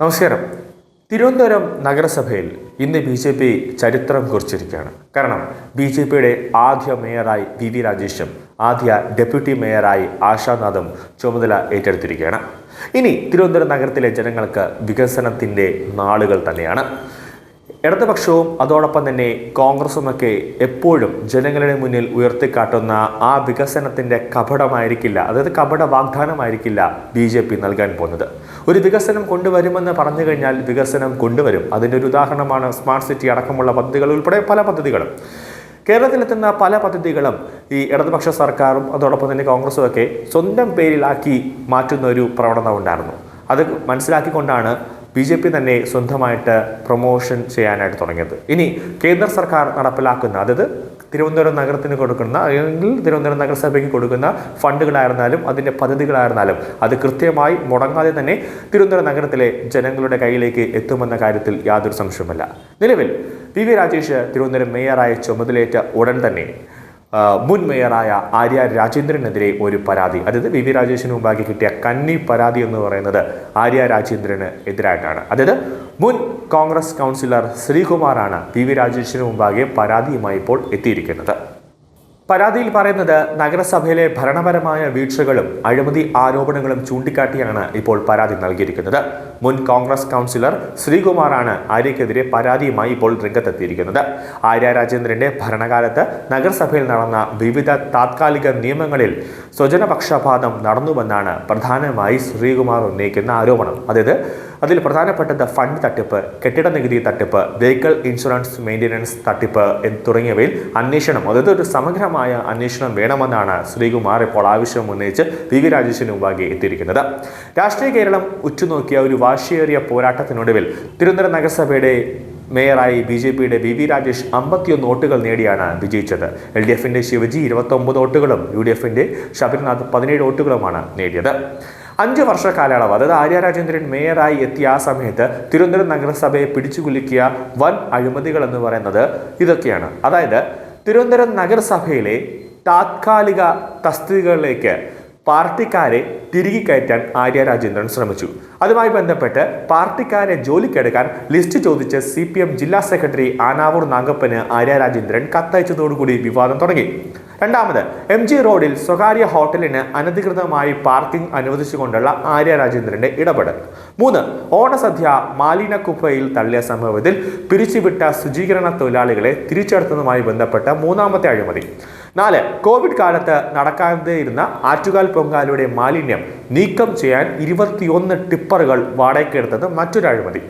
നമസ്കാരം. തിരുവനന്തപുരം നഗരസഭയിൽ ഇന്ന് ബി ജെ പി ചരിത്രം കുറിച്ചിരിക്കുകയാണ്. കാരണം ബി ജെ പിയുടെ ആദ്യ മേയറായി വി വി രാജേഷും ആദ്യ ഡെപ്യൂട്ടി മേയറായി ആശാനാഥും ചുമതല ഏറ്റെടുത്തിരിക്കുകയാണ്. ഇനി തിരുവനന്തപുരം നഗരത്തിലെ ജനങ്ങൾക്ക് വികസനത്തിന്റെ നാളുകൾ തന്നെയാണ്. ഇടതുപക്ഷവും അതോടൊപ്പം തന്നെ കോൺഗ്രസുമൊക്കെ എപ്പോഴും ജനങ്ങളുടെ മുന്നിൽ ഉയർത്തിക്കാട്ടുന്ന ആ വികസനത്തിന്റെ കപടമായിരിക്കില്ല അതായത് കപട വാഗ്ദാനമായിരിക്കില്ല ബി ജെ പി നൽകാൻ പോകുന്നത്. ഒരു വികസനം കൊണ്ടുവരുമെന്ന് പറഞ്ഞു കഴിഞ്ഞാൽ വികസനം കൊണ്ടുവരും. അതിന്റെ ഒരു ഉദാഹരണമാണ് സ്മാർട്ട് സിറ്റി അടക്കമുള്ള പദ്ധതികൾ ഉൾപ്പെടെ പല പദ്ധതികളും. കേരളത്തിലെത്തുന്ന പല പദ്ധതികളും ഈ ഇടതുപക്ഷ സർക്കാരും അതോടൊപ്പം തന്നെ കോൺഗ്രസും ഒക്കെ സ്വന്തം പേരിലാക്കി മാറ്റുന്ന ഒരു പ്രവണത ഉണ്ടായിരുന്നു. അത് മനസ്സിലാക്കിക്കൊണ്ടാണ് ബി ജെ പി തന്നെ സ്വന്തമായിട്ട് പ്രൊമോഷൻ ചെയ്യാനായിട്ട് തുടങ്ങിയത്. ഇനി കേന്ദ്ര സർക്കാർ നടപ്പിലാക്കുന്ന അതായത് തിരുവനന്തപുരം നഗരത്തിന് കൊടുക്കുന്ന അല്ലെങ്കിൽ തിരുവനന്തപുരം നഗരസഭയ്ക്ക് കൊടുക്കുന്ന ഫണ്ടുകളായിരുന്നാലും അതിന്റെ പദ്ധതികളായിരുന്നാലും അത് കൃത്യമായി മുടങ്ങാതെ തന്നെ തിരുവനന്തപുരം നഗരത്തിലെ ജനങ്ങളുടെ കയ്യിലേക്ക് എത്തുമെന്ന കാര്യത്തിൽ യാതൊരു സംശയവുമല്ല. നിലവിൽ പി വി രാജേഷ് തിരുവനന്തപുരം മേയറായി ചുമതലയേറ്റ ഉടൻ തന്നെ മുൻ മേയറായ ആര്യ രാജേന്ദ്രനെതിരെ ഒരു പരാതി. അതായത് വി വി രാജേഷിന് മുമ്പാകെ കിട്ടിയ കന്നി പരാതി എന്ന് പറയുന്നത് ആര്യ രാജേന്ദ്രന് എതിരായിട്ടാണ്. അതായത് മുൻ കോൺഗ്രസ് കൗൺസിലർ ശ്രീകുമാറാണ് വി വി രാജേഷിന് മുമ്പാകെ പരാതിയുമായി ഇപ്പോൾ എത്തിയിരിക്കുന്നത്. പരാതിയിൽ പറയുന്നത് നഗരസഭയിലെ ഭരണപരമായ വീഴ്ചകളും അഴിമതി ആരോപണങ്ങളും ചൂണ്ടിക്കാട്ടിയാണ് ഇപ്പോൾ പരാതി നൽകിയിരിക്കുന്നത്. മുൻ കോൺഗ്രസ് കൗൺസിലർ ശ്രീകുമാറാണ് ആര്യക്കെതിരെ പരാതിയുമായി ഇപ്പോൾ രംഗത്തെത്തിയിരിക്കുന്നത്. ആര്യ രാജേന്ദ്രന്റെ ഭരണകാലത്ത് നഗരസഭയിൽ നടന്ന വിവിധ താത്കാലിക നിയമങ്ങളിൽ സ്വജനപക്ഷപാതം നടന്നുവെന്നാണ് പ്രധാനമായി ശ്രീകുമാർ ഉന്നയിക്കുന്ന ആരോപണം. അതായത് അതിൽ പ്രധാനപ്പെട്ടത് ഫണ്ട് തട്ടിപ്പ് കെട്ടിട നികുതി തട്ടിപ്പ് വെഹിക്കിൾ ഇൻഷുറൻസ് മെയിന്റനൻസ് തട്ടിപ്പ് തുടങ്ങിയവയിൽ അന്വേഷണം. അതായത് ഒരു സമഗ്രമായ അന്വേഷണം വേണമെന്നാണ് ശ്രീകുമാർ ഇപ്പോൾ ആവശ്യം ഉന്നയിച്ച് പി വി രാജേഷിന് മുമ്പാകെ എത്തിയിരിക്കുന്നത്. രാഷ്ട്രീയ കേരളം ഉറ്റുനോക്കിയ ഒരു വാശിയേറിയ പോരാട്ടത്തിനൊടുവിൽ തിരുവനന്തപുരം നഗരസഭയുടെ മേയറായി ബി ജെ പിയുടെ വി വി രാജേഷ് അമ്പത്തിയൊന്ന് വോട്ടുകൾ നേടിയാണ് വിജയിച്ചത്. എൽ ഡി എഫിന്റെ ശിവജി ഇരുപത്തൊമ്പത് വോട്ടുകളും യു ഡി എഫിന്റെ ശബരിനാഥ് പതിനേഴ് വോട്ടുകളുമാണ് നേടിയത്. അഞ്ച് വർഷ കാലയളവ് അതായത് ആര്യ രാജേന്ദ്രൻ മേയറായി എത്തിയ ആ സമയത്ത് തിരുവനന്തപുരം നഗരസഭയെ പിടിച്ചുകുലുക്കിയ വൻ അഴിമതികൾ എന്ന് പറയുന്നത് ഇതൊക്കെയാണ്. അതായത് തിരുവനന്തപുരം നഗരസഭയിലെ താത്കാലിക തസ്തികകളിലേക്ക് പാർട്ടിക്കാരെ തിരികെ കയറ്റാൻ ആര്യ രാജേന്ദ്രൻ ശ്രമിച്ചു. അതുമായി ബന്ധപ്പെട്ട് പാർട്ടിക്കാരെ ജോലിക്കെടുക്കാൻ ലിസ്റ്റ് ചോദിച്ച് സി പി എം ജില്ലാ സെക്രട്ടറി ആനാവൂർ നാഗപ്പന് ആര്യ രാജേന്ദ്രൻ കത്തയച്ചതോടുകൂടി വിവാദം തുടങ്ങി. രണ്ടാമത് എം ജി റോഡിൽ സ്വകാര്യ ഹോട്ടലിന് അനധികൃതമായി പാർക്കിംഗ് അനുവദിച്ചുകൊണ്ടുള്ള ആര്യ രാജേന്ദ്രന്റെ ഇടപെടൽ. മൂന്ന് ഓണസദ്യ മാലിന്യക്കുപ്പയിൽ തള്ളിയ സംഭവത്തിൽ പിരിച്ചുവിട്ട ശുചീകരണ തൊഴിലാളികളെ തിരിച്ചെടുത്തതുമായി ബന്ധപ്പെട്ട മൂന്നാമത്തെ അഴിമതി. നാല് കോവിഡ് കാലത്ത് നടക്കാതെയിരുന്ന ആറ്റുകാൽ പൊങ്കാലയുടെ മാലിന്യം നീക്കം ചെയ്യാൻ ഇരുപത്തിയൊന്ന് ടിപ്പറുകൾ വാടകയ്ക്കെടുത്തത് മറ്റൊരു അഴിമതി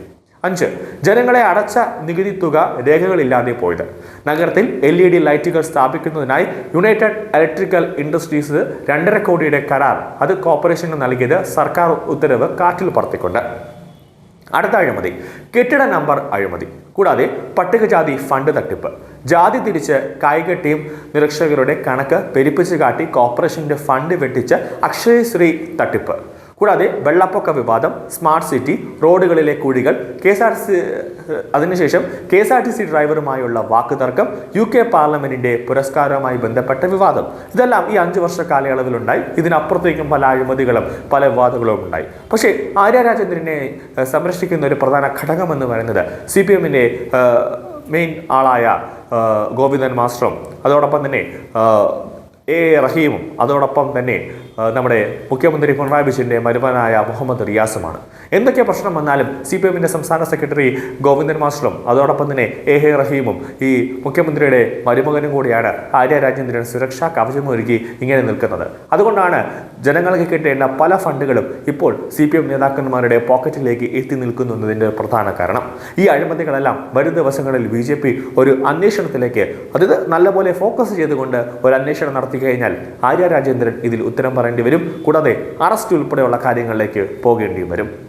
അഞ്ച് ജനങ്ങളെ അടച്ച നികുതി തുക രേഖകളില്ലാതെ പോയത്. നഗരത്തിൽ എൽ ഇ ഡി ലൈറ്റുകൾ സ്ഥാപിക്കുന്നതിനായി യുണൈറ്റഡ് ഇലക്ട്രിക്കൽ ഇൻഡസ്ട്രീസ് രണ്ടര കോടിയുടെ കരാർ. അത് കോർപ്പറേഷന് നൽകിയത് സർക്കാർ ഉത്തരവ് കാറ്റിൽ പറത്തിക്കൊണ്ട്. അടുത്ത അഴിമതി. കെട്ടിട നമ്പർ അഴിമതി. കൂടാതെ പട്ടികജാതി ഫണ്ട് തട്ടിപ്പ്. ജാതി തിരിച്ച് കായിക ടീം നിരീക്ഷകരുടെ കണക്ക് പെരുപ്പിച്ച് കാട്ടി കോർപ്പറേഷന്റെ ഫണ്ട് വെട്ടിച്ച് അക്ഷയശ്രീ തട്ടിപ്പ്. കൂടാതെ വെള്ളപ്പൊക്ക വിവാദം സ്മാർട്ട് സിറ്റി റോഡുകളിലെ കുഴികൾ കെ എസ് ആർ സി അതിനുശേഷം K S R T C ഡ്രൈവറുമായുള്ള വാക്കുതർക്കം യു കെ പാർലമെന്റിന്റെ പുരസ്കാരവുമായി ബന്ധപ്പെട്ട വിവാദം. ഇതെല്ലാം ഈ അഞ്ച് വർഷ കാലയളവിലുണ്ടായി. ഇതിനപ്പുറത്തേക്കും പല അഴിമതികളും പല വിവാദങ്ങളും ഉണ്ടായി. പക്ഷേ ആര്യ രാജേന്ദ്രനെ സംരക്ഷിക്കുന്ന ഒരു പ്രധാന ഘടകമെന്ന് പറയുന്നത് സി പി എമ്മിന്റെ മെയിൻ ആളായ ഗോവിന്ദൻ മാസ്റ്ററും അതോടൊപ്പം തന്നെ എ റഹീമും അതോടൊപ്പം തന്നെ നമ്മുടെ മുഖ്യമന്ത്രി പിണറായി വിജയന്റെ മരുമനായ മുഹമ്മദ് റിയാസുമാണ്. എന്തൊക്കെ പ്രശ്നം വന്നാലും സി പി എമ്മിന്റെ സംസ്ഥാന സെക്രട്ടറി ഗോവിന്ദൻ മാസ്റ്ററും അതോടൊപ്പം തന്നെ എ ഹെ റഹീമും ഈ മുഖ്യമന്ത്രിയുടെ മരുമകനും കൂടിയാണ് ആര്യ രാജേന്ദ്രൻ സുരക്ഷാ കവചമൊരുക്കി ഇങ്ങനെ നിൽക്കുന്നത്. അതുകൊണ്ടാണ് ജനങ്ങൾക്ക് കിട്ടേണ്ട പല ഫണ്ടുകളും ഇപ്പോൾ സി പി എം നേതാക്കന്മാരുടെ പോക്കറ്റിലേക്ക് എത്തി നിൽക്കുന്നു എന്നതിന്റെ പ്രധാന കാരണം. ഈ അഴിമതികളെല്ലാം വരും ദിവസങ്ങളിൽ ബി ജെ പി ഒരു അന്വേഷണത്തിലേക്ക് അതായത് നല്ലപോലെ ഫോക്കസ് ചെയ്തുകൊണ്ട് ഒരു അന്വേഷണം നടത്തി കഴിഞ്ഞാൽ ആര്യ രാജേന്ദ്രൻ ഇതിൽ ഉത്തരം പറയേണ്ടി വരും. കൂടാതെ അറസ്റ്റ് ഉൾപ്പെടെയുള്ള കാര്യങ്ങളിലേക്ക് പോകേണ്ടി വരും.